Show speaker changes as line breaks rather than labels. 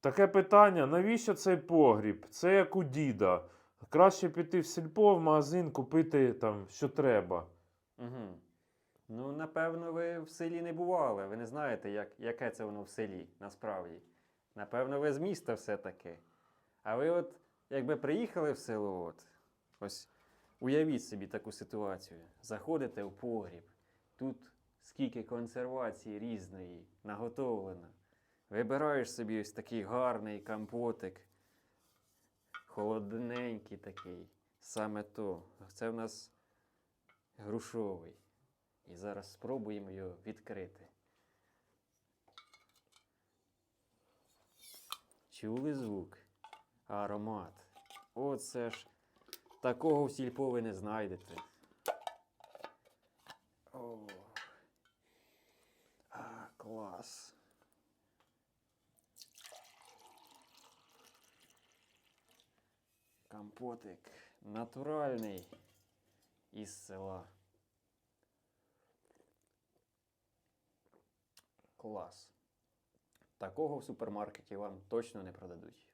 Таке питання: навіщо цей погріб? Це як у діда. Краще піти в сільпо, в магазин, купити там, що треба.
Угу. Ну, напевно, ви в селі не бували. Ви не знаєте, як, яке це воно в селі насправді. Напевно, ви з міста все-таки. А ви от, якби приїхали в село, от, ось уявіть собі таку ситуацію. Заходите в погріб, тут скільки консервації різної наготовлено. Вибираєш собі ось такий гарний компотик, холодненький такий. Саме то. Це в нас грушовий. І зараз спробуємо його відкрити. Чули звук? Аромат. Оце ж такого в сільпо ви не знайдете. О. А, клас. Компотик натуральний із села. Клас. Такого в супермаркеті вам точно не продадуть.